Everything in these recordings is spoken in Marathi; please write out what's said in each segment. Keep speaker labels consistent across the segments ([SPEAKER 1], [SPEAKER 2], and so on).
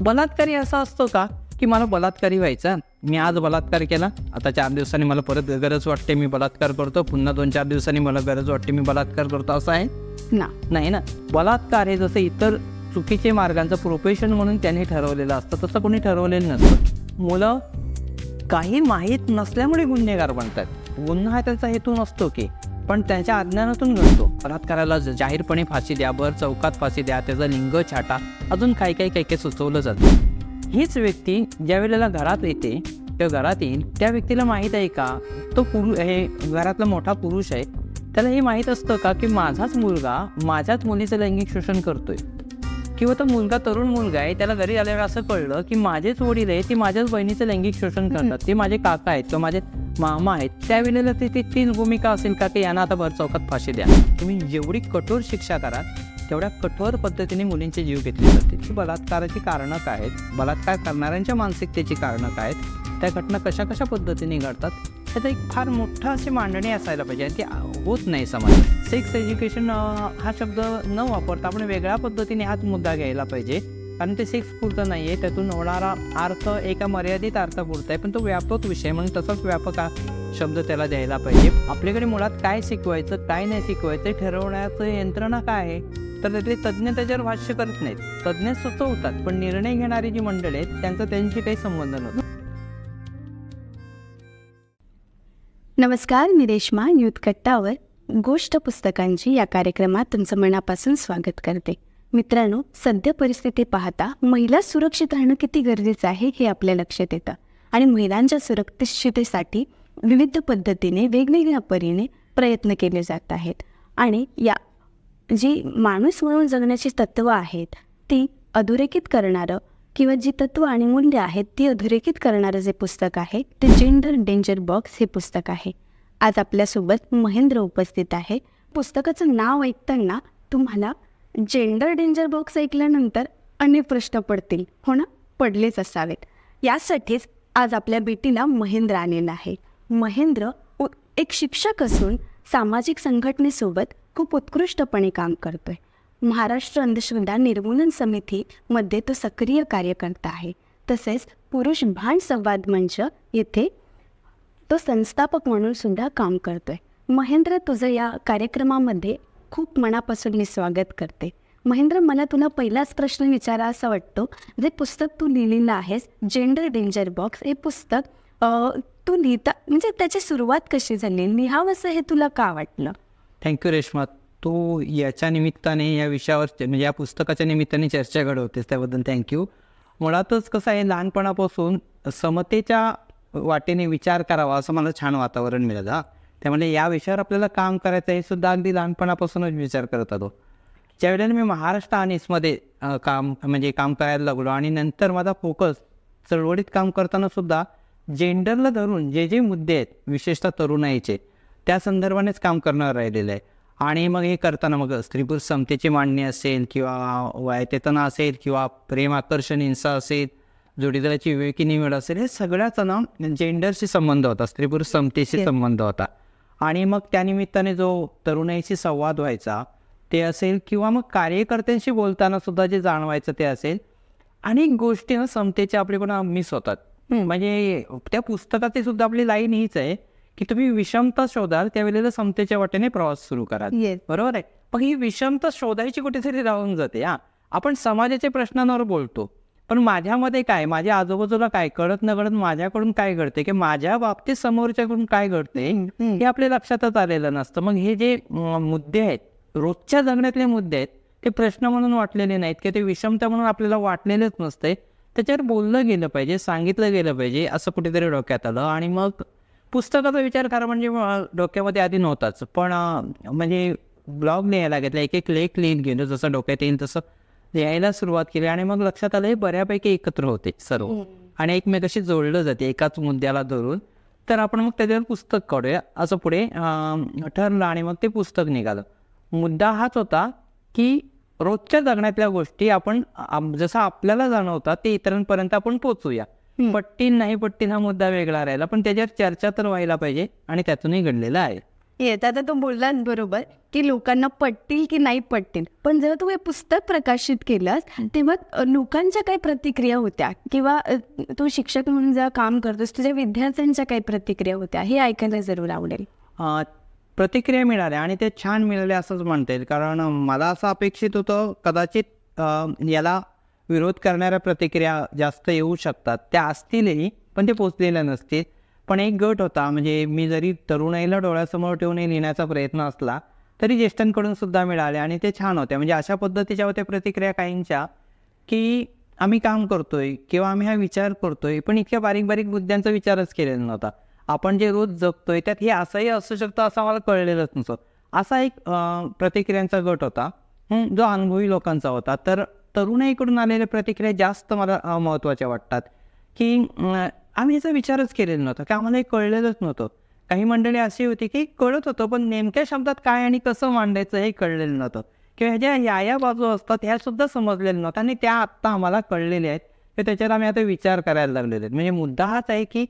[SPEAKER 1] बलात्कारी असा असतो का की मला बलात्कारी व्हायचा? मी आज बलात्कार केला. आता चार दिवसांनी मला परत गरज वाटते मी बलात्कार करतो. पुन्हा दोन चार दिवसांनी मला गरज वाटते मी बलात्कार करतो. असं आहे?
[SPEAKER 2] ना.
[SPEAKER 1] नाही ना. बलात्कार हे जसं इतर चुकीचे मार्गांचं प्रोफेशन म्हणून त्यांनी ठरवलेलं असतं तसं कोणी ठरवलेलं नसतं. मुलं काही माहीत नसल्यामुळे गुन्हेगार बनतात. गुन्हा त्याचा हेतू नसतो की. पण त्यांच्या अज्ञानातून घडतो. बलात्काराला जाहीरपणे फाशी द्या भर चौकात फाशी द्या त्याचा लिंग छाटा अजून काही काही काही काही सुचवलं जातं. हीच व्यक्ती ज्या वेळेला घरात येते किंवा घरात येईल. त्या व्यक्तीला माहीत आहे का तो पुरु हे घरातला मोठा पुरुष आहे. त्याला हे माहीत असतं का की माझाच मुलगा माझ्याच मुलीचं लैंगिक शोषण करतोय. किंवा तो मुलगा तरुण मुलगा आहे त्याला घरी आल्यावर असं कळलं की माझेच वडील आहे ते माझ्याच बहिणीचं लैंगिक शोषण करतात. ते माझे काका आहेत किंवा माझे मामा आहेत त्यावेळेला ते ती तीच भूमिका असेल का की यांना आता भरचौकात फाशी द्या. तुम्ही जेवढी कठोर शिक्षा करा तेवढ्या कठोर पद्धतीने मुलींचे जीव घेतले जातील. की बलात्काराची कारणं काय आहेत? बलात्कार करणाऱ्यांच्या मानसिकतेची कारणं काय आहेत? त्या घटना कशा कशा पद्धतीने घडतात? ह्याचा एक फार मोठा अशी मांडणी असायला पाहिजे आणि ती होत नाही समज सेक्स एज्युकेशन हा शब्द न वापरता आपण वेगळ्या पद्धतीने हाच मुद्दा घ्यायला पाहिजे. कारण ते सिक्स पुरतं नाही आहे त्यातून होणारा अर्थ एका मर्यादित अर्थपुरता आहे पण तो व्यापक विषय म्हणून तसाच व्यापक हा शब्द त्याला द्यायला पाहिजे. आपल्याकडे मुळात काय शिकवायचं काय नाही शिकवायचं ठरवण्याचं यंत्रणा काय आहे? तर त्यातले तज्ज्ञ त्याच्यावर भाष्य करत नाहीत तज्ज्ञ सुचवतात पण निर्णय घेणारी जी मंडळी आहेत त्यांचा त्यांची काही संबंध नव्हतं.
[SPEAKER 2] नमस्कार मी रेश्मा यूथ कट्टावर गोष्ट पुस्तकांची या कार्यक्रमात तुमचं मनापासून स्वागत करते. मित्रांनो सध्या परिस्थिती पाहता महिला सुरक्षित राहणं किती गरजेचं आहे हे आपल्या लक्षात येतं. आणि महिलांच्या सुरक्षिततेसाठी विविध पद्धतीने वेगवेगळ्या परीने प्रयत्न केले जात आहेत. आणि या जी माणूस म्हणून जगण्याची तत्त्वं आहेत ती अधोरेखित करणारं किंवा जी तत्त्व आणि मूल्य आहेत ती अधोरेखित करणारं जे पुस्तक आहे ते जेंडर डेंजर बॉक्स हे पुस्तक आहे. आज आपल्यासोबत महेंद्र उपस्थित आहे. पुस्तकाचं नाव ऐकताना तुम्हाला जेंडर डेंजर बॉक्स ऐकल्यानंतर अनेक प्रश्न पडतील. हो ना? पडलेच असावेत. यासाठीच आज आपल्या बेटीला महेंद्र आलेला आहे. महेंद्र उ- एक शिक्षक असून सामाजिक संघटनेसोबत खूप उत्कृष्टपणे काम करतोय. महाराष्ट्र अंधश्रद्धा निर्मूलन समितीमध्ये तो सक्रिय कार्यकर्ता आहे. तसेच पुरुष भान संवाद मंच येथे तो संस्थापक म्हणून सुद्धा काम करतोय. महेंद्र तुझं या कार्यक्रमामध्ये खूप मनापासून मी स्वागत करते. महेंद्र मला तुला पहिलाच प्रश्न विचारा असा वाटतो. जे पुस्तक तू लिहिलेलं आहेस जेंडर डेंजर बॉक्स हे पुस्तक तू लिहिता म्हणजे त्याची सुरुवात कशी झाली? लिहावंसं हे तुला का वाटलं?
[SPEAKER 1] थँक्यू रेश्मा तू याच्या निमित्ताने या विषयावर म्हणजे या पुस्तकाच्या निमित्ताने चर्चा घडवतेस त्याबद्दल थँक्यू मुळातच कसं आहे लहानपणापासून समतेच्या वाटेने विचार करावा असं मला छान वातावरण मिळालं हा. त्यामुळे या विषयावर आपल्याला काम करायचं हे सुद्धा अगदी लहानपणापासूनच विचार करत होतो. ज्या वेळेला मी महाराष्ट्र अनिसमध्ये अ, काम म्हणजे काम करायला लागलो आणि नंतर माझा फोकस चळवळीत काम करताना सुद्धा जेंडरला धरून जे जे मुद्दे आहेत विशेषतः तरुणाईचे त्या संदर्भानेच काम करणं राहिलेलं आहे. आणि मग हे करताना मग स्त्री पुरुष समतेची मांडणी असेल किंवा वयतेतना असेल किंवा प्रेम आकर्षण हिंसा असेल जोडीदाराची विवेकी निवड असेल हे सगळ्याचा ना जेंडरशी संबंध होता स्त्री पुरुष समतेशी संबंध होता. आणि मग त्यानिमित्ताने जो तरुणाईशी संवाद व्हायचा ते असेल किंवा मग कार्यकर्त्यांशी बोलताना सुद्धा जे जाणवायचं ते असेल अनेक गोष्टी ना समतेच्या आपल्याकडून मिस होतात. म्हणजे त्या पुस्तकाची सुद्धा आपली लाईन हीच आहे की तुम्ही विषमता शोधाल त्यावेळेला समतेच्या वाटेने प्रवास सुरू कराल.
[SPEAKER 2] Yes.
[SPEAKER 1] बरोबर आहे? मग ही विषमता शोधायची कुठेतरी राहून जाते हा. आपण समाजाच्या प्रश्नांवर बोलतो. पण माझ्यामध्ये काय? माझ्या आजूबाजूला काय? कळत न कळत माझ्याकडून काय घडते की माझ्या बाबतीत समोरच्याकडून काय घडते हे आपल्या लक्षातच आलेलं नसतं. मग हे जे मुद्दे आहेत रोजच्या जगण्यातले मुद्दे आहेत ते प्रश्न म्हणून वाटलेले नाहीत की ते विषमता म्हणून आपल्याला वाटलेलेच नसते त्याच्यावर बोललं गेलं पाहिजे सांगितलं गेलं पाहिजे असं कुठेतरी डोक्यात आलं. आणि मग पुस्तकाचा विचार करा म्हणजे डोक्यामध्ये आधी नव्हताच. पण म्हणजे ब्लॉग लिहायला घेतला एक एक लेख लिहित गेलो जसं डोक्यात येईल तसं लिहायला सुरुवात केली आणि मग लक्षात आलं हे बऱ्यापैकी एकत्र होते सर्व. आणि एकमेकाशी जोडलं जाते एकाच मुद्द्याला धरून. तर आपण मग त्याच्यावर पुस्तक काढूया. असं पुढे ठरलं आणि मग ते पुस्तक निघालं. मुद्दा हाच होता की रोजच्या जगण्यातल्या गोष्टी आपण जसं आपल्याला जाणवतात ते इतरांपर्यंत आपण पोचूया. पट्टीन नाही पट्टीन हा मुद्दा वेगळा राहिला. पण त्याच्यावर चर्चा तर व्हायला पाहिजे आणि त्यातूनही घडलेला आहे.
[SPEAKER 2] येत आता तो बोललात बरोबर की लोकांना पटतील की नाही पटतील. पण जेव्हा तू हे पुस्तक प्रकाशित केलंस तेव्हा लोकांच्या काही प्रतिक्रिया होत्या? किंवा तू शिक्षक म्हणून जेव्हा काम करतोस तुझ्या विद्यार्थ्यांच्या काही प्रतिक्रिया होत्या? हे ऐकायला जरूर आवडेल.
[SPEAKER 1] प्रतिक्रिया मिळाल्या आणि ते छान मिळाले असंच म्हणता येईल. कारण मला असं अपेक्षित होतं कदाचित याला विरोध करणाऱ्या प्रतिक्रिया जास्त येऊ शकतात. त्या असतीलही पण ते पोचलेल्या नसतील. पण एक गट होता. म्हणजे मी जरी तरुणाईला डोळ्यासमोर ठेवून लिहिण्याचा प्रयत्न असला तरी ज्येष्ठांकडून सुद्धा मिळाले आणि ते छान होते. म्हणजे अशा पद्धतीच्या होत्या प्रतिक्रिया काहींच्या की आम्ही काम करतोय किंवा आम्ही हा विचार करतोय पण इतक्या बारीक बारीक मुद्द्यांचा विचारच केलेला नव्हता. आपण जे रोज जगतोय त्यात हे असंही असू शकतं असं मला कळलेलंच नव्हतं. असा एक प्रतिक्रियांचा गट होता. जो अनुभवी लोकांचा होता. तर तरुणाईकडून आलेल्या प्रतिक्रिया जास्त मला महत्त्वाच्या वाटतात. की आम्ही याचा विचारच केलेला नव्हता की आम्हाला हे कळलेलंच नव्हतं. काही मंडळी अशी होती की कळत होतं पण नेमक्या शब्दात काय आणि कसं मांडायचं हे कळलेलं नव्हतं. किंवा ह्याच्या या या बाजू असतात ह्या सुद्धा समजलेल्या नव्हत्या आणि त्या आत्ता आम्हाला कळलेल्या आहेत. तर त्याच्यावर आम्ही आता विचार करायला लागलेले आहेत. म्हणजे मुद्दा हाच आहे की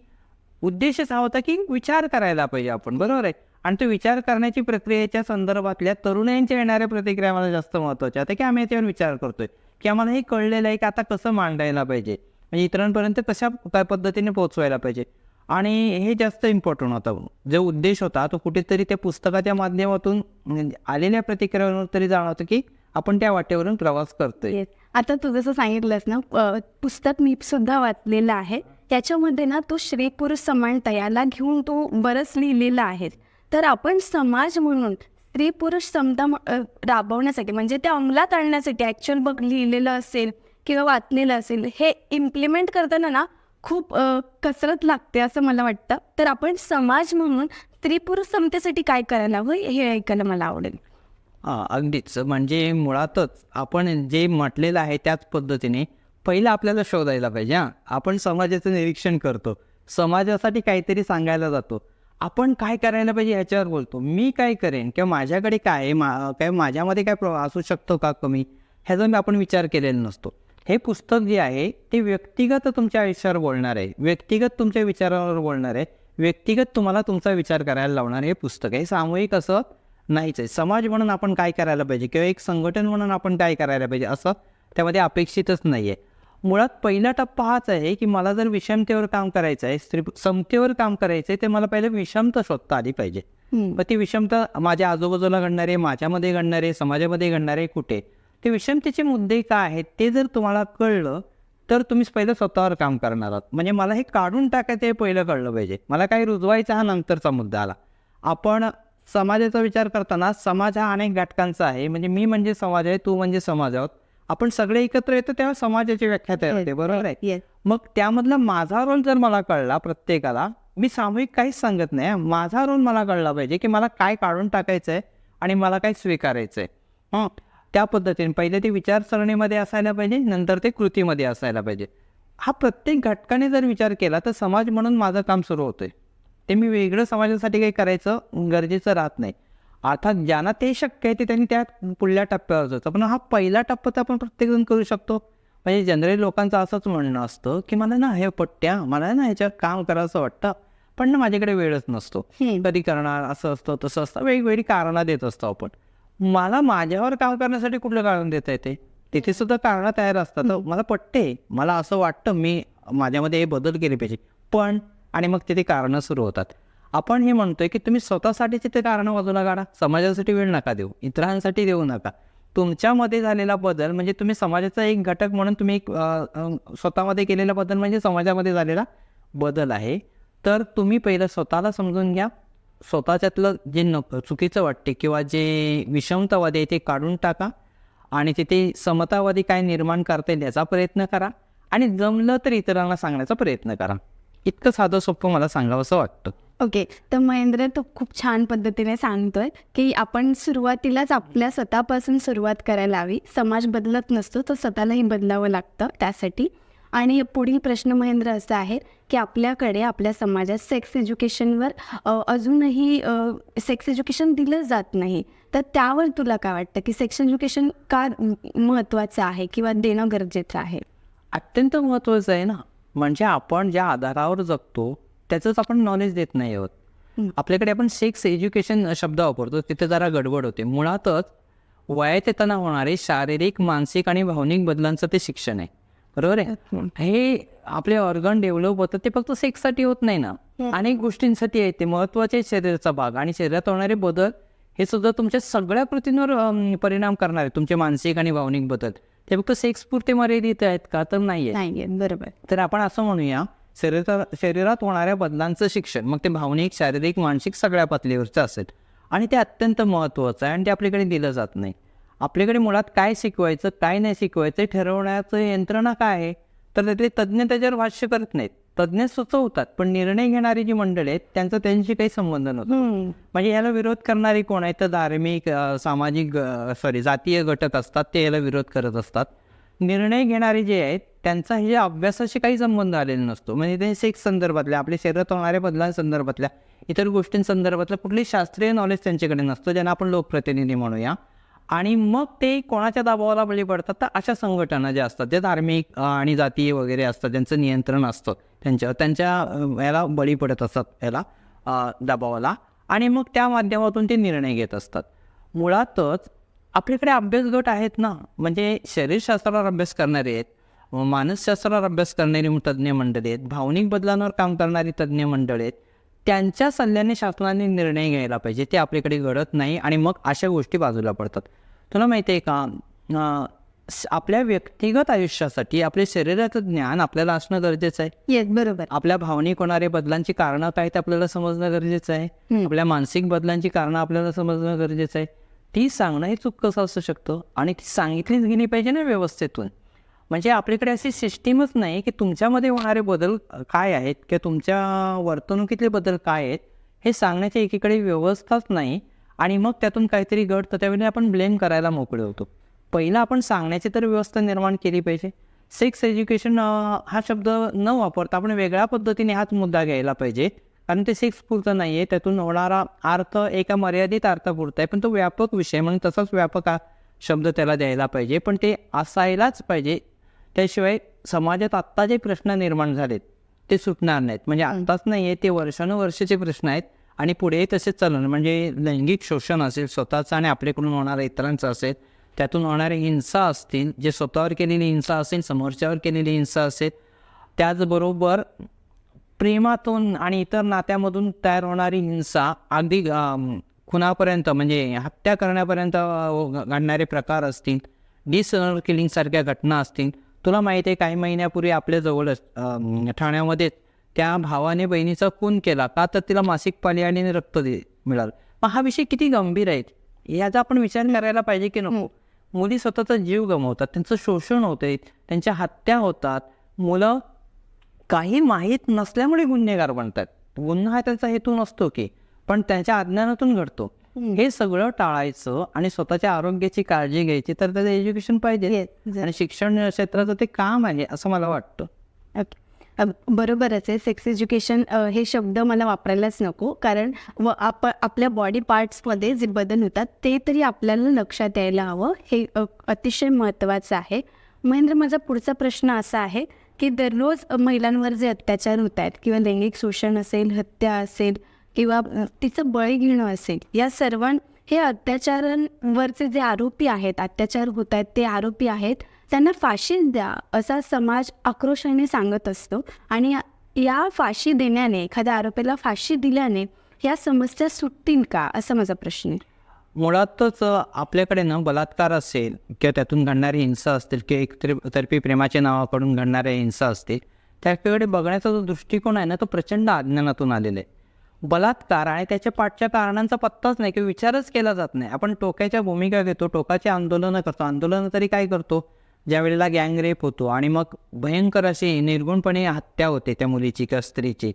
[SPEAKER 1] उद्देशच हा होता की विचार करायला पाहिजे आपण बरोबर आहे? आणि तो विचार करण्याची प्रक्रियेच्या संदर्भातल्या तरुणांच्या येणाऱ्या प्रतिक्रिया मला जास्त महत्त्वाच्या आता की आम्ही याच्यावर विचार करतोय की आम्हाला हे कळलेलं आहे की आता कसं मांडायला पाहिजे? म्हणजे इतरांपर्यंत कशा काय पद्धतीने पोहोचवायला पाहिजे? आणि हे जास्त इम्पॉर्टंट होतं. जो उद्देश होता तो कुठेतरी त्या पुस्तकाच्या माध्यमातून म्हणजे आलेल्या प्रतिक्रियांवर तरी जाणवतं की आपण त्या वाटेवरून प्रवास करतोय.
[SPEAKER 2] आता तू जसं सांगितलंस ना पुस्तक मी सुद्धा वाचलेलं आहे. त्याच्यामध्ये ना तो स्त्री पुरुष समानता याला घेऊन तो बरंच लिहिलेला आहे. तर आपण समाज म्हणून स्त्री पुरुष समता राबवण्यासाठी म्हणजे त्या अंमलात आणण्यासाठी ॲक्च्युअल बघ लिहिलेलं असेल किंवा वाचलेलं असेल हे इम्प्लिमेंट करताना ना खूप कसरत लागते असं मला वाटतं. तर आपण समाज म्हणून स्त्री पुरुष समतेसाठी काय करायला हवं हे ऐकायला मला आवडेल.
[SPEAKER 1] अगदीच. म्हणजे मुळातच आपण जे म्हटलेलं आहे त्याच पद्धतीने पहिलं आपल्याला शोधायला पाहिजे हां. आपण समाजाचं निरीक्षण करतो. समाजासाठी काहीतरी सांगायला जातो. आपण काय करायला पाहिजे ह्याच्यावर बोलतो. मी काय करेन किंवा माझ्याकडे काय आहे? मा काय माझ्यामध्ये काय प्र असू शकतो का कमी? ह्याचा मी आपण विचार केलेला नसतो. हे पुस्तक जे आहे ते व्यक्तिगत तुमच्या आयुष्यावर बोलणार आहे. व्यक्तिगत तुमच्या विचारावर बोलणार आहे. व्यक्तिगत तुम्हाला तुमचा विचार करायला लावणार हे पुस्तक आहे. सामूहिक असं नाहीच आहे. समाज म्हणून आपण काय करायला पाहिजे किंवा एक संघटन म्हणून आपण काय करायला पाहिजे असं त्यामध्ये अपेक्षितच नाही आहे मुळात पहिला टप्पा हाच आहे की मला जर विषमतेवर काम करायचं आहे स्त्री समतेवर काम करायचं आहे ते मला पहिलं विषमता शोधता आली पाहिजे. मग ती विषमता माझ्या आजूबाजूला घडणारे माझ्यामध्ये घडणारे समाजामध्ये घडणारे कुठे? ते विषमतेचे मुद्दे काय आहेत ते जर तुम्हाला कळलं तर तुम्ही पहिलं स्वतःवर काम करणार आहात. म्हणजे मला हे काढून टाकायचं हे पहिलं कळलं पाहिजे. मला काही रुजवायचा हा नंतरचा मुद्दा आला. आपण समाजाचा विचार करताना समाज हा अनेक घटकांचा आहे. म्हणजे मी म्हणजे समाज आहे तू म्हणजे समाज आहोत. आपण सगळे एकत्र येतो तेव्हा समाजाची व्याख्या तयार होते. बरोबर आहे. मग त्यामधला माझा रोल जर मला कळला प्रत्येकाला मी सामूहिक काहीच सांगत नाही. माझा रोल मला कळला पाहिजे की मला काय काढून टाकायचं आहे आणि मला काय स्वीकारायचं आहे हं? त्या पद्धतीने. पहिले ते विचारसरणीमध्ये असायला पाहिजे नंतर ते कृतीमध्ये असायला पाहिजे. हा प्रत्येक घटकाने जर विचार केला तर समाज म्हणून माझं काम सुरू होतंय. ते मी वेगळं समाजासाठी काही करायचं गरजेचं राहत नाही. अर्थात ज्यांना ते शक्य आहे ते त्यांनी त्या पुढल्या टप्प्यावर जातं पण हा पहिला टप्पा तर आपण प्रत्येकजण करू शकतो. म्हणजे जनरली लोकांचं असंच म्हणणं असतं की मला ना हे पट्ट्या मला ना ह्याच्यावर काम करावंसं वाटतं. पण ना माझ्याकडे वेळच नसतो. कधी करणार असं असतं तसं असतं. वेगवेगळी कारणं देत असतो आपण. मला माझ्यावर काम करण्यासाठी कुठलं कारण देता येते? तिथे सुद्धा कारणं तयार असतात. मला पटते. मला असं वाटतं मी माझ्यामध्ये हे बदल केले पाहिजे. पण आणि मग तिथे कारणं सुरू होतात. आपण हे म्हणतोय की तुम्ही स्वतःसाठीची ते कारणं बाजूला काढा. समाजासाठी वेळ नका देऊ. इतरांसाठी देऊ नका. तुमच्यामध्ये झालेला बदल म्हणजे तुम्ही समाजाचा एक घटक म्हणून तुम्ही एक स्वतःमध्ये केलेला बदल म्हणजे समाजामध्ये झालेला बदल आहे. तर तुम्ही पहिलं स्वतःला समजून घ्या. स्वतःच्यातलं जे नको चुकीचं वाटते किंवा जे विषमतावादी आहे ते काढून टाका आणि तिथे समतावादी काय निर्माण करता येईल याचा प्रयत्न करा आणि जमलं तर इतरांना सांगण्याचा प्रयत्न करा. इतकं साधं सोपं मला सांगावंसं वाटतं.
[SPEAKER 2] ओके तर महेंद्र तू खूप छान पद्धतीने सांगतोय की आपण सुरुवातीलाच आपल्या स्वतःपासून सुरुवात करायला हवी. समाज बदलत नसतो तर स्वतःलाही बदलावं लागतं त्यासाठी. आणि पुढील प्रश्न महेंद्र असा आहे की आपल्याकडे आपल्या समाजात सेक्स एज्युकेशनवर अजूनही सेक्स एज्युकेशन दिलं जात नाही. तर त्यावर तुला काय वाटतं की सेक्स एज्युकेशन का महत्त्वाचं आहे किंवा देणं गरजेचं आहे?
[SPEAKER 1] अत्यंत महत्त्वाचं आहे ना. म्हणजे आपण ज्या आधारावर जगतो त्याचंच आपण नॉलेज देत नाही आहोत. आपल्याकडे आपण सेक्स एज्युकेशन शब्द वापरतो तिथे जरा गडबड होते. मुळातच वयात येताना होणारे शारीरिक मानसिक आणि भावनिक बदलांचं ते शिक्षण आहे. बरोबर आहे? हे आपले ऑर्गन डेव्हलप होतं ते फक्त सेक्ससाठी होत नाही ना. अनेक गोष्टींसाठी आहे ते महत्त्वाचे शरीराचा भाग आणि शरीरात होणारे बदल हे सुद्धा तुमच्या सगळ्या कृतींवर परिणाम करणार आहे. तुमचे मानसिक आणि भावनिक बदल. ते फक्त सेक्स पुरते मर्यादित आहेत का? तर नाही
[SPEAKER 2] बरोबर.
[SPEAKER 1] तर आपण असं म्हणूया शरीरात शरीरात होणाऱ्या बदलांचं शिक्षण मग ते भावनिक शारीरिक मानसिक सगळ्या पातळीवरचं असेल. आणि ते अत्यंत महत्त्वाचं आहे आणि ते आपल्याकडे दिलं जात नाही. आपल्याकडे मुळात काय शिकवायचं काय नाही शिकवायचं ठरवण्याचं यंत्रणा काय आहे? तर त्यातले तज्ज्ञ त्याच्यावर भाष्य करत नाहीत. तज्ज्ञ सुचवतात पण निर्णय घेणारी जी मंडळी आहेत त्यांचा त्यांच्याशी काही संबंध नसतो.
[SPEAKER 2] हम्म.
[SPEAKER 1] म्हणजे याला विरोध करणारे कोण आहेत? तर धार्मिक सामाजिक सॉरी जातीय घटक असतात ते याला विरोध करत असतात. निर्णय घेणारे जे आहेत त्यांचा हे अभ्यासाशी काही संबंध आलेला नसतो. म्हणजे ते सेक्स संदर्भातल्या आपल्या शरीरात होणाऱ्या बदलांसंदर्भातल्या इतर गोष्टींसंदर्भातलं कुठली शास्त्रीय नॉलेज त्यांच्याकडे नसतं ज्यांना आपण लोकप्रतिनिधी म्हणूया. आणि मग ते कोणाच्या दाबावाला बळी पडतात? तर अशा संघटना ज्या असतात जे धार्मिक आणि जातीय वगैरे असतात ज्यांचं नियंत्रण असतं त्यांच्या त्यांच्या याला बळी पडत असतात याला दाबावाला. आणि मग त्या माध्यमातून ते निर्णय घेत असतात. मुळातच आपल्याकडे अभ्यास गट आहेत ना म्हणजे शरीरशास्त्रावर अभ्यास करणारे आहेत मानसशास्त्रावर अभ्यास करणारी तज्ज्ञ मंडळी आहेत भावनिक बदलांवर काम करणारी तज्ज्ञ मंडळी आहेत त्यांच्या सल्ल्याने शासनाने निर्णय घ्यायला पाहिजे. ते आपल्याकडे घडत नाही आणि मग अशा गोष्टी बाजूला पडतात. तुला माहिती आहे का आपल्या व्यक्तिगत आयुष्यासाठी आपल्या शरीराचं ज्ञान आपल्याला असणं गरजेचं आहे.
[SPEAKER 2] येस बरोबर.
[SPEAKER 1] आपल्या भावनिक होणारे बदलांची कारणं काय ते आपल्याला समजणं गरजेचं आहे. आपल्या मानसिक बदलांची कारणं आपल्याला समजणं गरजेचं आहे. ती सांगणं हे चूक कसं असू शकतं? आणि ती सांगितलीच गेली पाहिजे ना व्यवस्थेतून. म्हणजे आपल्याकडे अशी सिस्टीमच नाही की तुमच्यामध्ये होणारे बदल काय आहेत किंवा तुमच्या वर्तणुकीतले बदल काय आहेत हे सांगण्याची एकीकडे व्यवस्थाच नाही. आणि मग त्यातून काहीतरी घडतं त्यावेळी आपण ब्लेम करायला मोकळे होतो. पहिलं आपण सांगण्याची तर व्यवस्था निर्माण केली पाहिजे. सेक्स एज्युकेशन हा शब्द न वापरता आपण वेगळ्या पद्धतीने हाच मुद्दा घ्यायला पाहिजे. कारण ते सेक्स पुरतं नाही आहे त्यातून होणारा अर्थ एका मर्यादित अर्थपुरता आहे पण तो व्यापक विषय म्हणून तसाच व्यापक हा शब्द त्याला द्यायला पाहिजे. पण ते असायलाच पाहिजे. त्याशिवाय समाजात आत्ता जे प्रश्न निर्माण झालेत ते सुटणार नाहीत. म्हणजे आत्ताच नाही आहे ते वर्षानुवर्षाचे प्रश्न आहेत आणि पुढे तसेच चालणार. म्हणजे लैंगिक शोषण असेल स्वतःचं आणि आपल्याकडून होणारं इतरांचं असेल त्यातून होणारे हिंसा असतील जे स्वतःवर केलेली हिंसा असेल समोरच्यावर केलेली हिंसा असेल त्याचबरोबर प्रेमातून आणि इतर नात्यामधून तयार होणारी हिंसा अगदी खुनापर्यंत म्हणजे हत्या करण्यापर्यंत घडणारे प्रकार असतील डिसऑनर किलिंगसारख्या घटना असतील तुला माहिती आहे काही महिन्यापूर्वी आपल्याजवळच ठाण्यामध्ये त्या भावाने बहिणीचा खून केला. का तर तिला मासिक पाळी आणि रक्त दे मिळालं. मग हा विषय किती गंभीर आहे? याचा आपण विचार करायला पाहिजे की नको. मुली स्वतःचा जीव गमावतात त्यांचं शोषण होते त्यांच्या हत्या होतात. मुलं काही माहीत नसल्यामुळे गुन्हेगार बनतात. गुन्हा हा त्याचा हेतू नसतो की पण त्यांच्या अज्ञानातून घडतो. हे सगळं टाळायचं आणि स्वतःच्या आरोग्याची काळजी घ्यायची तर त्याचं एज्युकेशन पाहिजे. आणि शिक्षण क्षेत्राचं ते काम आहे असं मला वाटतं.
[SPEAKER 2] बरोबरच आहे. सेक्स एज्युकेशन हे शब्द मला वापरायलाच नको कारण व आप आपल्या बॉडी पार्ट्समध्ये जे बदल होतात ते तरी आपल्याला लक्षात यायला हवं. हे अतिशय महत्त्वाचं आहे. महेंद्र माझा पुढचा प्रश्न असा आहे की दररोज महिलांवर जे अत्याचार होत आहेत किंवा लैंगिक शोषण असेल हत्या असेल किंवा तिचं बळी घेणं असेल या सर्वां हे अत्याचारांवरचे जे आरोपी आहेत अत्याचार होत आहेत ते आरोपी आहेत त्यांना फाशी द्या असा समाज आक्रोशाने सांगत असतो. आणि या- फाशी देण्याने एखाद्या आरोपीला फाशी दिल्याने या समस्या सुटतील का असा माझा प्रश्न आहे.
[SPEAKER 1] मुळातच आपल्याकडे ना बलात्कार असेल किंवा त्यातून घडणारी हिंसा असतील किंवा एकतर्फी प्रेमाच्या नावाकडून घडणाऱ्या हिंसा असतील त्याकडे बघण्याचा जो दृष्टिकोन आहे ना तो प्रचंड अज्ञानातून आलेला आहे. बलात्कार आणि त्याच्या पाठच्या कारणांचा पत्ताच नाही किंवा विचारच केला जात नाही. आपण टोकाच्या भूमिका घेतो टोकाची आंदोलनं करतो. आंदोलनं तरी काय करतो? ज्या वेळेला गँग रेप होतो आणि मग भयंकर अशी निर्गुणपणे हत्या होते त्या मुलीची किंवा स्त्रीची.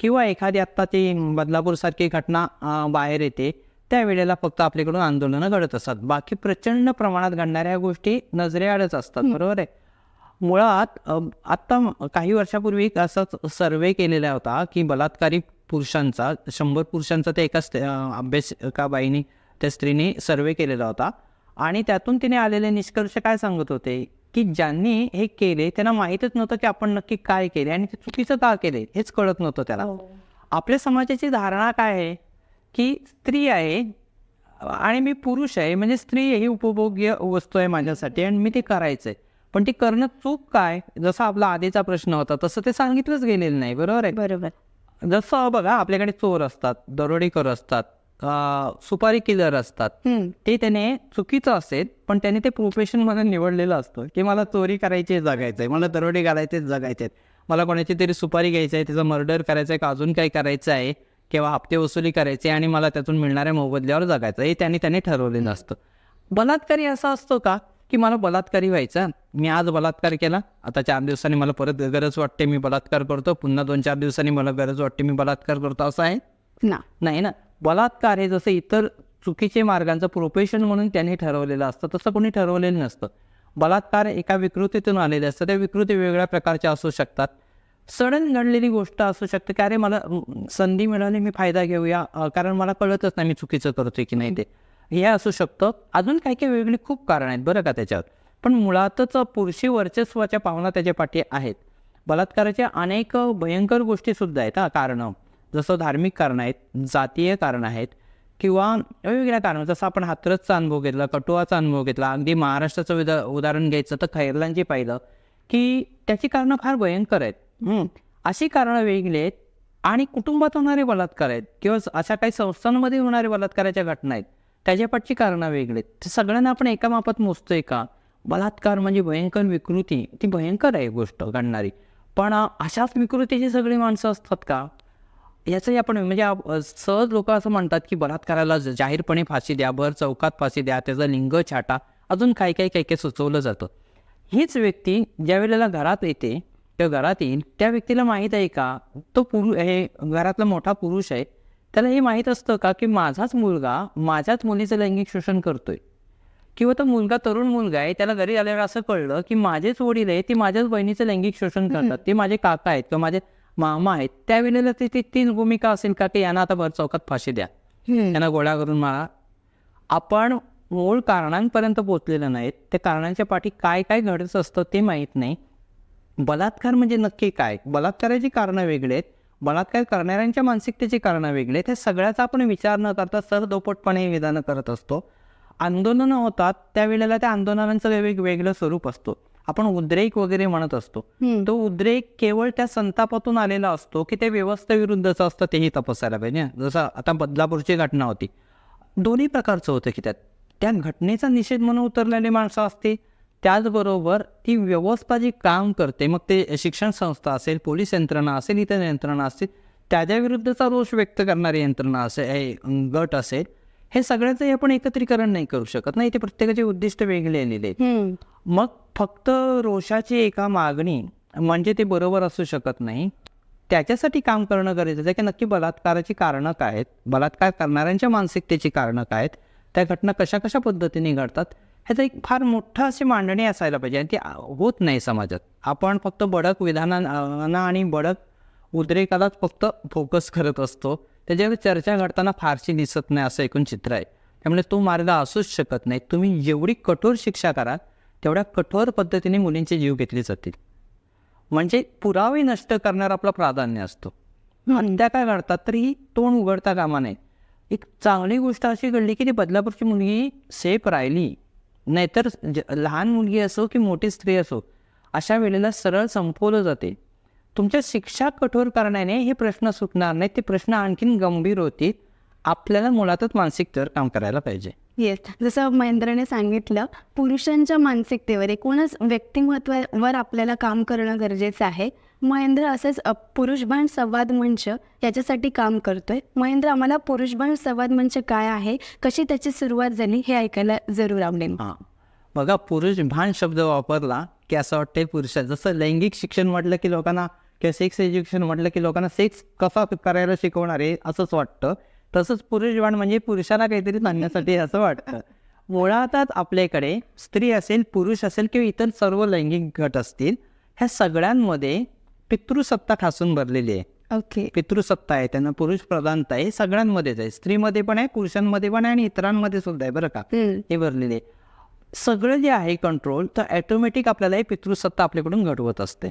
[SPEAKER 1] किंवा एखादी आत्ता ती बदलापूरसारखी घटना बाहेर येते त्यावेळेला फक्त आपल्याकडून आंदोलनं घडत असतात. बाकी प्रचंड प्रमाणात घडणाऱ्या गोष्टी नजरेआडच असतात. बरोबर आहे? मुळात आत्ता काही वर्षापूर्वी असाच सर्वे केलेला होता की बलात्कारी पुरुषांचा शंभर पुरुषांचा ते एका अभ्यास एका बाईने त्या स्त्रीने सर्वे केलेला होता. आणि त्यातून तिने आलेले निष्कर्ष काय सांगत होते? की ज्यांनी हे केले त्यांना माहीतच नव्हतं की आपण नक्की काय केले आणि ते चुकीचं का केले हेच कळत नव्हतं त्याला. आपल्या समाजाची धारणा काय आहे? की स्त्री आहे आणि मी पुरुष आहे म्हणजे स्त्री ही उपभोग्य वस्तू आहे माझ्यासाठी आणि मी ते करायचं आहे पण ती करणं चूक काय? जसा आपला आधीचा प्रश्न होता तसं ते सांगितलंच गेलेलं नाही बरोबर आहे?
[SPEAKER 2] बरोबर.
[SPEAKER 1] जसं बघा आपल्याकडे चोर असतात दरोडेकर असतात सुपारी किलर असतात. ते त्याने चुकीचं असेल पण त्याने ते प्रोफेशन म्हणून निवडलेलं असतं की मला चोरी करायची आहे, जगायचं आहे मला दरोडे घालायचे जगायचे आहेत. मला कोणाची तरी सुपारी घ्यायची आहे त्याचं मर्डर करायचं आहे का अजून काही करायचं आहे किंवा हप्ते वसुली करायची आहे आणि मला त्यातून मिळणाऱ्या मोबदल्यावर जगायचं हे त्यांनी त्याने ठरवलेलं असतं. बलात्कारी असा असतो का? की मला बलात्कारी व्हायचा. मी आज बलात्कार केला. आता चार दिवसांनी मला परत गरज वाटते मी बलात्कार करतो. पुन्हा दोन चार दिवसांनी मला गरज वाटते मी बलात्कार करतो. असं आहे?
[SPEAKER 2] ना.
[SPEAKER 1] नाही ना. बलात्कार हे जसं इतर चुकीचे मार्गांचं प्रोफेशन म्हणून त्यांनी ठरवलेलं असतं तसं कोणी ठरवलेलं नसतं. बलात्कार एका विकृतीतून आलेले असतं. त्या विकृती वेगळ्या प्रकारच्या असू शकतात. सडन घडलेली गोष्ट असू शकते की अरे मला संधी मिळाली मी फायदा घेऊया. कारण मला कळतच नाही मी चुकीचं करतोय की नाही ते. हे असू शकतं. अजून काही काही वेगळी खूप कारण आहेत बरं का त्याच्यावर पण मुळातच पुरुषी वर्चस्वाच्या पावना त्याच्या पाठी आहेत. बलात्काराच्या अनेक भयंकर गोष्टीसुद्धा आहेत हा कारणं. जसं धार्मिक कारणं आहेत जातीय कारणं आहेत किंवा वेगवेगळ्या कारणं. जसं आपण हातरसचा अनुभव घेतला कटुआचा अनुभव घेतला अगदी महाराष्ट्राचं विदा उदाहरण घ्यायचं तर खैरलांची पाहिलं की त्याची कारणं फार भयंकर आहेत. अशी कारणं वेगळी आहेत आणि कुटुंबात होणारे बलात्कार आहेत किंवा अशा काही संस्थांमध्ये होणारे बलात्काराच्या घटना आहेत. त्याच्या पाठची कारणं वेगळी आहेत ते सगळ्यांना आपण एका मापात मोजतोय का? बलात्कार म्हणजे भयंकर विकृती. ती भयंकर आहे गोष्ट घडणारी. पण अशाच विकृतीची सगळी माणसं असतात का? याचंही आपण म्हणजे सहज लोक असं म्हणतात की बलात्काराला ज- जाहीरपणे फाशी द्या भर चौकात फाशी द्या त्याचा लिंग छाटा अजून काही काही काही काही सुचवलं जातं. हीच व्यक्ती ज्या वेळेला घरात येते किंवा घरात येईल त्या व्यक्तीला माहीत आहे का? तो पुरु हे घरातला मोठा पुरुष आहे त्याला हे माहीत असतं का की माझाच मुलगा माझ्याच मुलीचं लैंगिक शोषण करतोय. किंवा तो मुलगा तरुण मुलगा आहे त्याला घरी आल्यावर असं कळलं की माझेच वडील आहे ते माझ्याच बहिणीचं लैंगिक शोषण करतात ते माझे काका आहेत किंवा माझे मामा आहेत त्यावेळेला ती ती तीच भूमिका असेल का की यांना आता भर चौकात फाशी द्या. त्यांना गोळा करून मारा. आपण मूळ कारणांपर्यंत पोचलेलं नाहीत त्या कारणांच्या पाठी काय काय घडत असतं ते माहीत नाही. बलात्कार म्हणजे नक्की काय? बलात्काराची कारणं वेगळी आहेत. बलात्कार करणाऱ्यांच्या मानसिकतेची कारणं वेगळी हे सगळ्याचा आपण विचार न करता सरदोपटपणे विधानं करत असतो. आंदोलनं होतात त्यावेळेला त्या आंदोलनांचं वेग वेगळं स्वरूप असतो. आपण उद्रेक वगैरे म्हणत असतो. तो उद्रेक केवळ त्या संतापातून आलेला असतो की ते व्यवस्थेविरुद्धचं असतं तेही तपासायला पाहिजे. जसं आता बदलापूरची घटना होती. दोन्ही प्रकारचं होतं की त्यात. त्या घटनेचा निषेध म्हणून उतरलेली माणसं असते त्याचबरोबर ती व्यवस्था जी काम करते मग ते शिक्षण संस्था असेल पोलीस यंत्रणा असेल इतर यंत्रणा असतील त्याच्याविरुद्धचा रोष व्यक्त करणारी यंत्रणा असेल गट असेल हे सगळ्याचंही आपण एकत्रीकरण नाही करू शकत नाही ते प्रत्येकाचे उद्दिष्ट वेगळे
[SPEAKER 2] हम्म.
[SPEAKER 1] मग फक्त रोषाची एका मागणी म्हणजे ते बरोबर असू शकत नाही त्याच्यासाठी काम करणं गरजेचं आहे की नक्की बलात्काराची कारणं काय आहेत बलात्कार करणाऱ्यांच्या मानसिकतेची कारणं काय आहेत त्या घटना कशा कशा पद्धतीने घडतात ह्याचं एक फार मोठं अशी मांडणी असायला पाहिजे. आणि ती होत नाही समाजात. आपण फक्त बडक विधानांना आणि बडक उद्रेकालाच फक्त फोकस करत असतो. त्याच्यावर चर्चा घडताना फारशी दिसत नाही असं एकूण चित्र आहे. त्यामुळे तो मार्ग असूच शकत नाही. तुम्ही जेवढी कठोर शिक्षा कराल तेवढ्या कठोर पद्धतीने मुलींचे जीव घेतले जातील. म्हणजे पुरावे नष्ट करण्यावर आपला प्राधान्य असतो. हत्या काय घडतात तरी तोंड उघडता कामा नये. एक चांगली गोष्ट अशी घडली की ती बदलापूरची मुलगी सेफ राहिली. नाहीतर लहान मुलगी असो की मोठी स्त्री असो अशा वेळेला सरळ संपवलं जाते. तुमच्या शिक्षा कठोर करण्याने हे प्रश्न सुटणार नाहीत. ते प्रश्न आणखीन गंभीर होतील. आपल्याला मुळातच मानसिकतेवर काम करायला पाहिजे.
[SPEAKER 2] येस जसं महेंद्रने सांगितलं पुरुषांच्या मानसिकतेवर एकूणच व्यक्तिमत्वावर आपल्याला काम करणं गरजेचं आहे. महेंद्र असंच अ, पुरुषभान संवाद मंच याच्यासाठी काम करतोय. महेंद्र आम्हाला पुरुषभान संवाद मंच काय आहे? कशी त्याची सुरुवात झाली? हे ऐकायला जरूर आवडेल.
[SPEAKER 1] हां. बघा पुरुष भान शब्द वापरला की असं वाटतंय पुरुषात जसं लैंगिक शिक्षण म्हटलं की लोकांना किंवा सेक्स एज्युकेशन म्हटलं की लोकांना सेक्स कसा करायला शिकवणार आहे असंच वाटतं. तसंच पुरुषभान म्हणजे पुरुषाला काहीतरी सांगण्यासाठी असं वाटतं. मुळातच आपल्याकडे स्त्री असेल पुरुष असेल किंवा इतर सर्व लैंगिक गट असतील ह्या सगळ्यांमध्ये पितृसत्ता ठासून भरलेली आहे.
[SPEAKER 2] ओके
[SPEAKER 1] पितृसत्ता आहे त्यांना पुरुष प्रधानता आहे सगळ्यांमध्येच आहे. स्त्रीमध्ये पण आहे पुरुषांमध्ये पण आहे आणि इतरांमध्ये सुद्धा आहे बरं का. हे भरलेले आहे. सगळं जे आहे कंट्रोल तर ॲटोमॅटिक आपल्याला ही पितृसत्ता आपल्याकडून घडवत असते.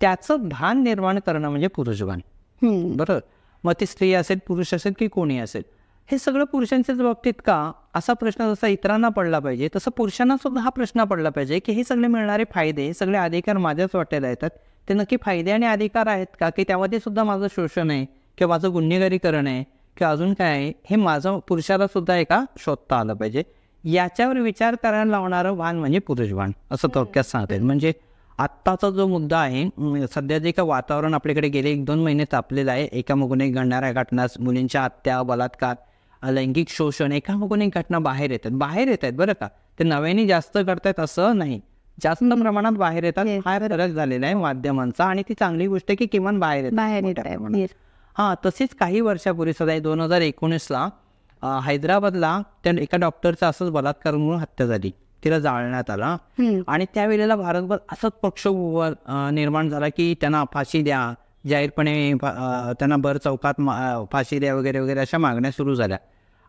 [SPEAKER 1] त्याचं भान निर्माण करणं म्हणजे पुरुषभान. बरोबर मग ती स्त्री असेल पुरुष असेल की कोणी असेल? हे सगळं पुरुषांच्याच बाबतीत का? असा प्रश्न जसा इतरांना पडला पाहिजे तसं पुरुषांना सुद्धा हा प्रश्न पडला पाहिजे की हे सगळे मिळणारे फायदे हे सगळे अधिकार माझ्याच वाट्याला येतात. ते नक्की फायदे आणि अधिकार आहेत का? की त्यामध्ये सुद्धा माझं शोषण आहे किंवा माझं गुन्हेगारीकरण आहे किंवा अजून काय आहे हे माझं पुरुषाला सुद्धा एका शोधता आलं पाहिजे. याच्यावर विचार करायला लावणारं वाण म्हणजे पुरुष वाण असं थोडक्यात सांगता. येईल म्हणजे आत्ताचा जो मुद्दा आहे सध्या जे काही वातावरण आपल्याकडे गेले एक दोन महिने तापलेलं आहे एकामागून एक घडणाऱ्या घटना मुलींच्या हत्या बलात्कार लैंगिक शोषण एकामागून एक घटना बाहेर येतात. बाहेर येत आहेत बरं का? ते नव्याने जास्त करतायत असं नाही. जास्त प्रमाणात बाहेर येतात. हा फरक झालेला आहे माध्यमांचा आणि ती चांगली गोष्ट आहे की किमान बाहेर. हां तसेच काही वर्षापूर्वी सध्या दोन हजार एकोणीसला हैदराबादला त्या एका डॉक्टरचा असंच बलात्कार म्हणून हत्या झाली. तिला जाळण्यात आला. आणि त्यावेळेला भारतभर असाच पक्ष निर्माण झाला की त्यांना फाशी द्या जाहीरपणे त्यांना भर चौकात फाशी द्या वगैरे वगैरे अशा मागण्या सुरू झाल्या.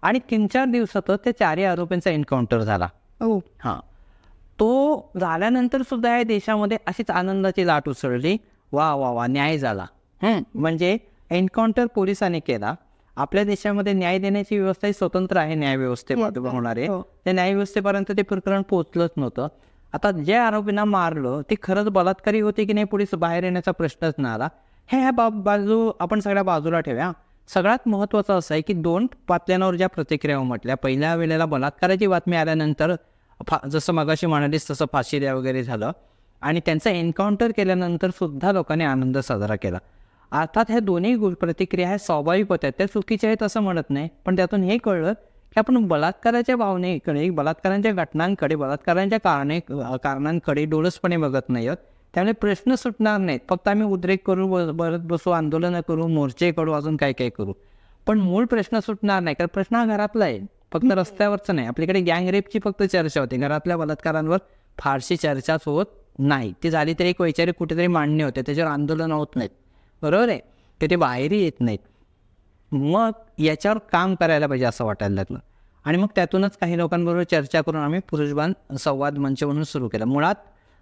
[SPEAKER 1] आणि तीन चार दिवसातच त्या चारही आरोपींचा एन्काउंटर झाला. हां. तो झाल्यानंतर सुद्धा या देशामध्ये अशीच आनंदाची लाट उसळली. वा वा वा न्याय झाला. हं, म्हणजे एन्काउंटर पोलिसांनी केला. आपल्या देशामध्ये न्याय देण्याची व्यवस्था ही स्वतंत्र आहे न्यायव्यवस्थेमध्ये होणारे.
[SPEAKER 2] हो.
[SPEAKER 1] त्या न्यायव्यवस्थेपर्यंत ते प्रकरण पोहोचलंच नव्हतं. आता जे आरोपींना मारलं ते खरंच बलात्कारी होते की नाही पोलीस बाहेर येण्याचा प्रश्नच नाही आला. हे ह्या बा बाजू आपण सगळ्या बाजूला ठेवूया. सगळ्यात महत्त्वाचं असं आहे की दोन पातळ्यांवर ज्या प्रतिक्रिया उमटल्या पहिल्या वेळेला बलात्काराची बातमी आल्यानंतर फा जसं मगाशी म्हणालीस तसं फाशी द्या वगैरे झालं. आणि त्यांचं एन्काउंटर केल्यानंतर सुद्धा लोकांनी आनंद साजरा केला. अर्थात ह्या दोन्ही प्रतिक्रिया ह्या स्वाभाविक होत्या. त्या चुकीच्या आहेत असं म्हणत नाही. पण त्यातून हे कळलं की आपण बलात्काराच्या भावनेकडे बलात्कारांच्या घटनांकडे बलात्कारांच्या कारणे कारणांकडे डोळसपणे बघत नाही आहोत. त्यामुळे प्रश्न सुटणार नाहीत. फक्त आम्ही उद्रेक करू भरत बसू आंदोलनं करू मोर्चे करू अजून काय काय करू. पण मूळ प्रश्न सुटणार नाही. कारण प्रश्न हा घरातला आहे. फक्त रस्त्यावरचं नाही. आपल्याकडे गँग रेपची फक्त चर्चा होते. घरातल्या बलात्कारांवर फारशी चर्चाच होत नाही. ती झाली तरी एक वैचारिक कुठेतरी मांडणे होते. त्याच्यावर आंदोलन होत नाहीत. बरोबर आहे? ते ते बाहेरही येत नाहीत. मग याच्यावर काम करायला पाहिजे असं वाटायला लागलं. आणि मग त्यातूनच काही लोकांबरोबर चर्चा करून आम्ही पुरुषबान संवाद मंच म्हणून सुरू केला. मुळात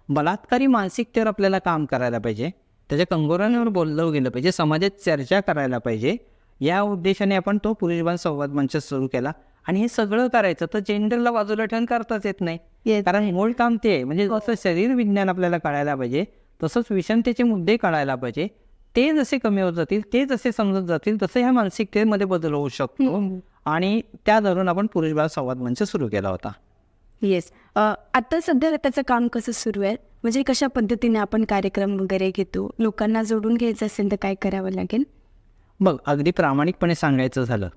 [SPEAKER 1] बलात्कारी मानसिकतेवर आपल्याला काम करायला पाहिजे. त्याच्या कंगोरांवर बोललं गेलं पाहिजे. समाजात चर्चा करायला पाहिजे. या उद्देशाने आपण तो पुरुषबान संवाद मंच सुरू केला. आणि हे सगळं करायचं. तर जेंडरला बाजूला ठेवून करताच येत नाही. कारण मूळ काम ते म्हणजे जसं शरीर विज्ञान आपल्याला कळायला पाहिजे तसंच विषमतेचे मुद्दे कळायला पाहिजे. ते जसे कमी होत जातील ते जसे समजत जातील तसे ह्या मानसिकतेमध्ये बदल होऊ शकतो. आणि त्या धरून आपण पुरुषबाळ संवाद मंच सुरू केला होता.
[SPEAKER 2] येस आता सध्या त्याचं काम कसं सुरू आहे? म्हणजे कशा पद्धतीने आपण कार्यक्रम वगैरे घेतो? लोकांना जोडून घ्यायचं असेल तर काय करावं लागेल?
[SPEAKER 1] बघ अगदी प्रामाणिकपणे सांगायचं झालं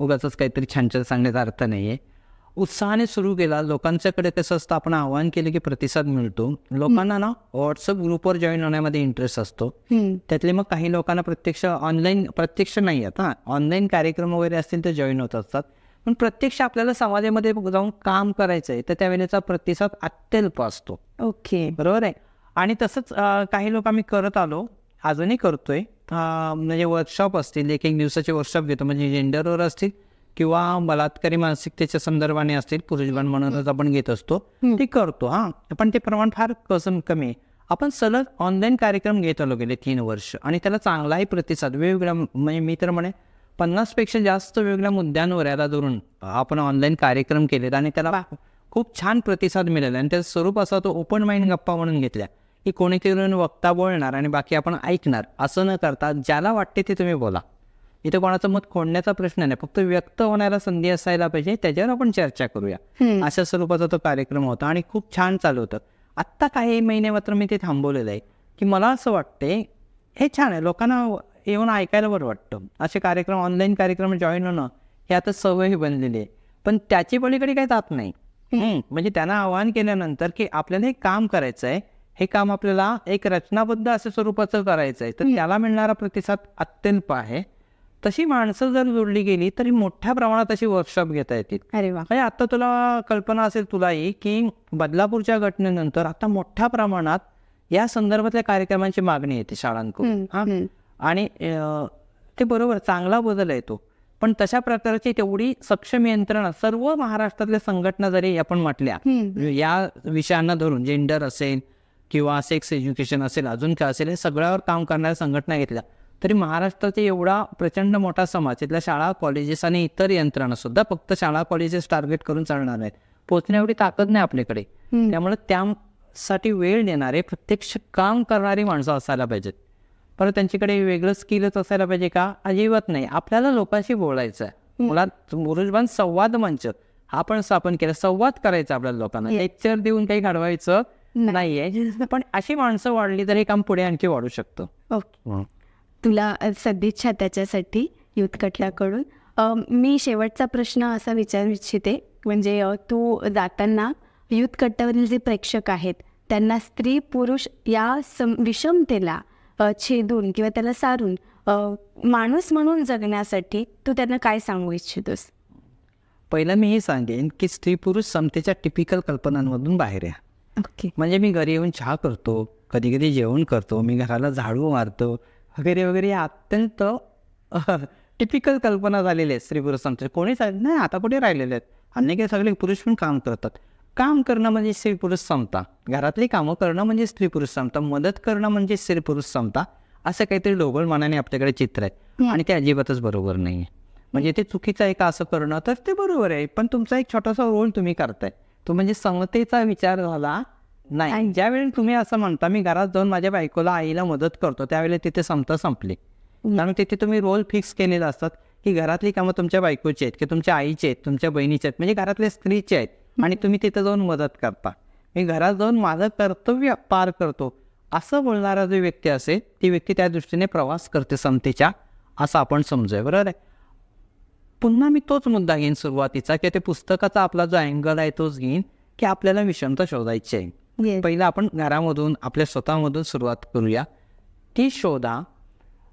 [SPEAKER 1] उगाच काहीतरी छान छान सांगण्याचा अर्थ नाही आहे उत्साहाने सुरू केला. लोकांच्याकडे कसं असतं आपण आवाहन केलं की प्रतिसाद मिळतो. लोकांना ना व्हॉट्सअप ग्रुपवर जॉईन होण्यामध्ये इंटरेस्ट असतो. त्यातले मग काही लोकांना प्रत्यक्ष ऑनलाईन प्रत्यक्ष नाही आहेत हां ऑनलाईन कार्यक्रम वगैरे असतील तर जॉईन होत असतात. पण प्रत्यक्ष आपल्याला समाजामध्ये जाऊन काम करायचं आहे तर त्यावेळेचा प्रतिसाद अत्यल्प असतो.
[SPEAKER 2] ओके.
[SPEAKER 1] बरोबर आहे? आणि तसंच काही लोक आम्ही करत आलो. अजूनही करतोय. म्हणजे वर्कशॉप असतील एक एक दिवसाचे वर्कशॉप घेतो. म्हणजे जेंडरवर असतील किंवा बलात्कारी मानसिकतेच्या संदर्भाने असतील पुरुषबाण म्हणूनच आपण घेत असतो. ते करतो हां. पण ते प्रमाण फार कसं कमी आहे. आपण सलग ऑनलाईन कार्यक्रम घेत आलो गेले तीन वर्ष आणि त्याला चांगलाही प्रतिसाद वेगवेगळ्या म्हणजे मी तर म्हणे पन्नासपेक्षा जास्त वेगवेगळ्या मुद्द्यांवर याला धरून आपण ऑनलाईन कार्यक्रम केलेत आणि त्याला खूप छान प्रतिसाद मिळाला आणि त्याचं स्वरूप असा तो ओपन माइंड गप्पा म्हणून घेतल्या. की कोणीतरी वक्ता बोलणार आणि बाकी आपण ऐकणार. असं न करता ज्याला वाटते ते तुम्ही बोला. इथं कोणाचं मत खोडण्याचा प्रश्न नाही. फक्त व्यक्त होण्याला संधी असायला पाहिजे. त्याच्यावर आपण चर्चा करूया. अशा स्वरूपाचा तो कार्यक्रम होता आणि खूप छान चालू होतं. आत्ता काही महिने मात्र मी ते थांबवलेलं आहे की मला असं वाटते हे छान आहे. लोकांना येऊन ऐकायला बरं वाटतं. असे कार्यक्रम ऑनलाईन कार्यक्रम जॉईन होणं हे आता सवयही बनलेली आहे. पण त्याची पलीकडे काही जात नाही. म्हणजे त्यांना आवाहन केल्यानंतर की आपल्याला हे काम करायचं आहे हे काम आपल्याला एक रचनाबद्ध अशा स्वरूपाचं करायचं आहे तर त्याला मिळणारा प्रतिसाद अत्यल्प आहे. तशी माणसं जर जोडली गेली तरी मोठ्या प्रमाणात अशी वर्कशॉप घेता येतील.
[SPEAKER 2] अरे
[SPEAKER 1] म्हणजे आता तुला कल्पना असेल तुलाही की बदलापूरच्या घटनेनंतर आता मोठ्या प्रमाणात या संदर्भातल्या कार्यक्रमांची मागणी येते शाळांकडून. हा. आणि ते बरोबर चांगला बदल आहे तो. पण तशा प्रकारची तेवढी सक्षम यंत्रणा सर्व महाराष्ट्रातल्या संघटना जरी आपण म्हटल्या. या विषयांना धरून जेंडर असेल किंवा सेक्स एज्युकेशन असेल अजून काय असेल हे सगळ्यावर काम करणाऱ्या संघटना घेतल्या. तरी महाराष्ट्राचा एवढा प्रचंड मोठा समाज तिथल्या शाळा कॉलेजेस आणि इतर यंत्रणा सुद्धा फक्त शाळा कॉलेजेस टार्गेट करून चालणार नाहीत पोचण्या एवढी ताकद नाही आपल्याकडे. त्यामुळे त्यासाठी वेळ देणारे प्रत्यक्ष काम करणारी माणसं असायला पाहिजेत. परत त्यांच्याकडे वेगळं स्किलच असायला पाहिजे का? अजिबात नाही. आपल्याला लोकांशी बोलायचं आहे मुळात मुरुजबान संवाद मंच हा पण स्थापन केला. संवाद करायचा आपल्याला लोकांना. लेक्चर देऊन काही घडवायचं. नाहीये. पण अशी माणसं वाढली तर हे काम पुढे आणखी वाढू शकतं.
[SPEAKER 2] ओके. तुला सदिच्छा त्याच्यासाठी युथ कटल्याकडून मी शेवटचा प्रश्न असा विचारू इच्छिते म्हणजे तू जाताना युथ कट्ट्यावरील जे प्रेक्षक आहेत त्यांना स्त्री पुरुष या सम विषमतेला छेदून किंवा त्याला सारून माणूस म्हणून जगण्यासाठी तू त्यांना काय सांगू इच्छितोस?
[SPEAKER 1] पहिलं मी हे सांगेन की स्त्री पुरुष समतेच्या टिपिकल कल्पनांमधून बाहेर या.
[SPEAKER 2] ओके.
[SPEAKER 1] म्हणजे मी घरी येऊन चहा करतो कधी कधी जेवण करतो मी घराला झाडू मारतो वगैरे वगैरे. या अत्यंत टिपिकल कल्पना झालेल्या आहेत स्त्री पुरुष समते कोणी सांग नाही आता कुठे राहिलेले आहेत? अनेक सगळे पुरुष पण काम करतात. काम करणं म्हणजे स्त्री पुरुष समता. घरातली कामं करणं म्हणजे स्त्री पुरुष समता. मदत करणं म्हणजे स्त्री पुरुष समता. असं काहीतरी ढोबळ मनाने आपल्याकडे चित्र आहे. आणि ते अजिबातच बरोबर नाही आहे म्हणजे ते चुकीचं आहे का असं करणं तर ते बरोबर आहे. पण तुमचा एक छोटासा रोल तुम्ही करताय. तो म्हणजे समतेचा विचार झाला नाही. ज्यावेळी तुम्ही असं म्हणता मी घरात जाऊन माझ्या बायकोला आईला मदत करतो त्यावेळेला तिथे समता संपली. कारण तिथे तुम्ही रोल फिक्स केलेला असतात की घरातली कामं तुमच्या बायकोची आहेत की तुमच्या आईची आहेत तुमच्या बहिणीची आहेत म्हणजे घरातल्या स्त्रीचे आहेत आणि तुम्ही तिथं जाऊन मदत करता. मी घरात जाऊन माझं कर्तव्य पार करतो असं बोलणारा जो व्यक्ती असेल ती व्यक्ती त्या दृष्टीने प्रवास करते समतेच्या असं आपण समजूया. बरोबर आहे? पुन्हा मी तोच मुद्दा घेईन सुरुवातीचा की ते पुस्तकाचा आपला जो अँगल आहे तोच घेईन की आपल्याला विषमता शोधायची आहे. पहिलं आपण घरामधून आपल्या स्वतःमधून सुरुवात करूया. ती शोधा.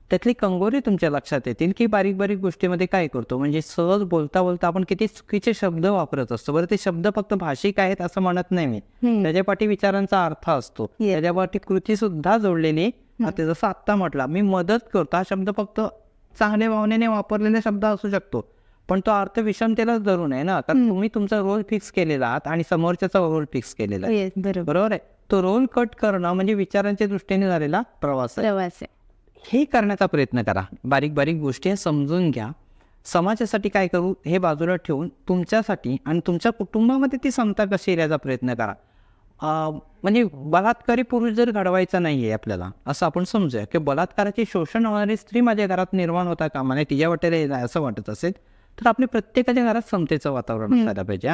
[SPEAKER 1] त्यातली कंगोरी तुमच्या लक्षात येतील की बारीक बारीक गोष्टीमध्ये काय करतो? म्हणजे सहज बोलता बोलता आपण किती चुकीचे शब्द वापरत असतो. बरं ते शब्द फक्त भाषिक आहेत असं म्हणत नाही मी.
[SPEAKER 2] हम्म.
[SPEAKER 1] त्याच्या पाठी विचारांचा अर्थ असतो.
[SPEAKER 2] Yes.
[SPEAKER 1] त्याच्या पाठी कृती सुद्धा जोडलेली आता जसं आत्ता म्हटला मी मदत करतो. हा शब्द फक्त चांगल्या भावनेने वापरलेला शब्द असू शकतो. पण तो अर्थ विषमतेलाच धरून आहे ना. तर तुम्ही तुमचा रोल फिक्स केलेला आहात आणि समोरच्याचा रोल फिक्स केलेला आहे.
[SPEAKER 2] येस बरोबर.
[SPEAKER 1] आहे? तो रोल कट करणं म्हणजे विचारांच्या दृष्टीने झालेला प्रवास आहे. हे करण्याचा प्रयत्न करा. बारीक बारीक गोष्टी समजून घ्या. समाजासाठी काय करू हे बाजूला ठेवून तुमच्यासाठी आणि तुमच्या कुटुंबामध्ये ती समता कशी येईल याचा प्रयत्न करा. म्हणजे बलात्कारी पुरुष जर घडवायचा नाही आहे आपल्याला असं आपण समजूया. की बलात्काराचे शोषण होणारी स्त्री माझ्या घरात निर्माण होता कामा नये तिच्या वाटेला असं वाटत असेल तर आपल्या प्रत्येकाच्या घरात समतेचं वातावरण असायला पाहिजे.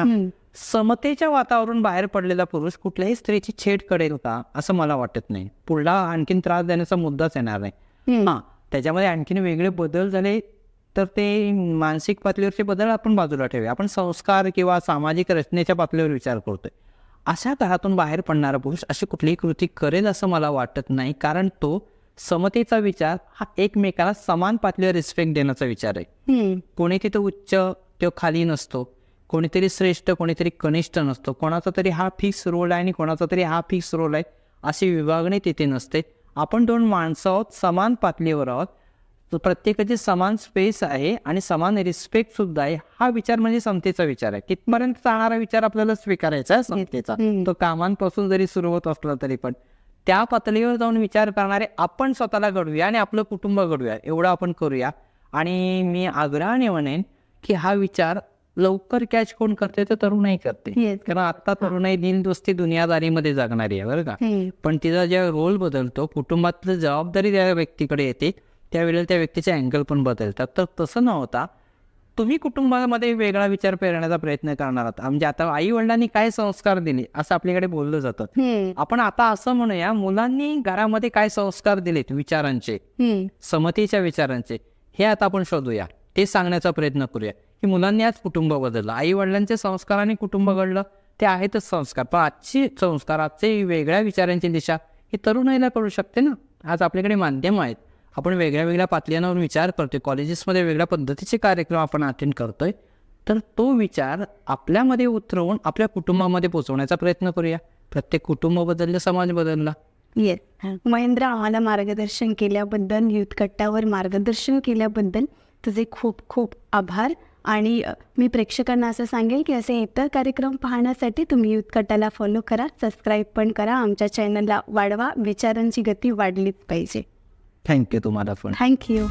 [SPEAKER 1] समतेच्या वातावरण बाहेर पडलेला पुरुष कुठल्याही स्त्रीची छेड करेल का असं मला वाटत नाही. पुढला आणखीन त्रास देण्याचा मुद्दाच येणार नाही. हा त्याच्यामध्ये आणखीन वेगळे बदल झाले तर ते मानसिक पातळीवरचे बदल आपण बाजूला ठेवूया. आपण संस्कार किंवा सामाजिक रचनेच्या पातळीवर विचार करतोय. अशा घरातून बाहेर पडणारा पुरुष अशी कुठलीही कृती करेल असं मला वाटत नाही कारण तो समतेचा विचार हा एकमेकाला समान पातळीवर रिस्पेक्ट देण्याचा विचार आहे. कोणी तिथं उच्च तो खाली नसतो. कोणीतरी श्रेष्ठ कोणीतरी कनिष्ठ नसतो. कोणाचा तरी हा फिक्स रोल आहे आणि कोणाचा तरी हा फिक्स रोल आहे अशी विभागणी तिथे नसते. आपण दोन माणसं आहोत समान पातळीवर आहोत. प्रत्येकाची समान स्पेस आहे आणि समान रिस्पेक्ट सुद्धा आहे. हा विचार म्हणजे समतेचा विचार आहे. कितपर्यंत जाणारा विचार आपल्याला स्वीकारायचा आहे? समतेचा. तो कामांपासून जरी सुरू होत असला तरी पण. त्या पातळीवर जाऊन विचार करणारे आपण स्वतःला घडूया आणि आपलं कुटुंब घडूया एवढं आपण करूया. आणि मी आग्रहाने म्हणेन की हा विचार लवकर कॅच कोण करते तर तरुणाई करते. कारण आता तरुणाई दिनदोस्ती दुनियादारीमध्ये जगणारी आहे बरं का. पण तिचा जेव्हा रोल बदलतो कुटुंबातलं जबाबदारी त्या व्यक्तीकडे येते. त्यावेळेला त्या व्यक्तीचे अँगल पण बदलतात. तर तसं न होता तुम्ही कुटुंबामध्ये वेगळा विचार पेरण्याचा प्रयत्न करणार आहात. म्हणजे आता आई वडिलांनी काय संस्कार दिले असं आपल्याकडे बोललं जातं. आपण आता असं म्हणूया मुलांनी घरामध्ये काय संस्कार दिलेत विचारांचे. समतेच्या विचारांचे? हे आता आपण शोधूया. ते सांगण्याचा प्रयत्न करूया. की मुलांनी आज कुटुंब बदललं. आई वडिलांचे संस्कार आणि कुटुंब घडलं ते आहेतच संस्कार. पण आजचे संस्कार आजचे वेगळ्या विचारांची दिशा ही तरुणाईला कळू शकते ना? आज आपल्याकडे माध्यम आहेत. आपण वेगळ्या वेगळ्या पातळ्यांवर विचार करतोय. कॉलेजेसमध्ये वेगळ्या पद्धतीचे कार्यक्रम आपण अटेंड करतोय. तर तो विचार आपल्यामध्ये उतरवून आपल्या कुटुंबामध्ये पोचवण्याचा प्रयत्न करूया. प्रत्येक कुटुंब बदललं समाज बदलला.
[SPEAKER 2] येस महेंद्र आम्हाला मार्गदर्शन केल्याबद्दल युथ कट्टावर मार्गदर्शन केल्याबद्दल तुझे खूप खूप आभार. आणि मी प्रेक्षकांना असं सांगेल की असे इतर कार्यक्रम पाहण्यासाठी तुम्ही युथ कट्टाला फॉलो करा सबस्क्राईब पण करा. आमच्या चॅनलला वाढवा. विचारांची गती वाढलीच पाहिजे.
[SPEAKER 1] थँक्यू तुम्हाला पण
[SPEAKER 2] थँक्यू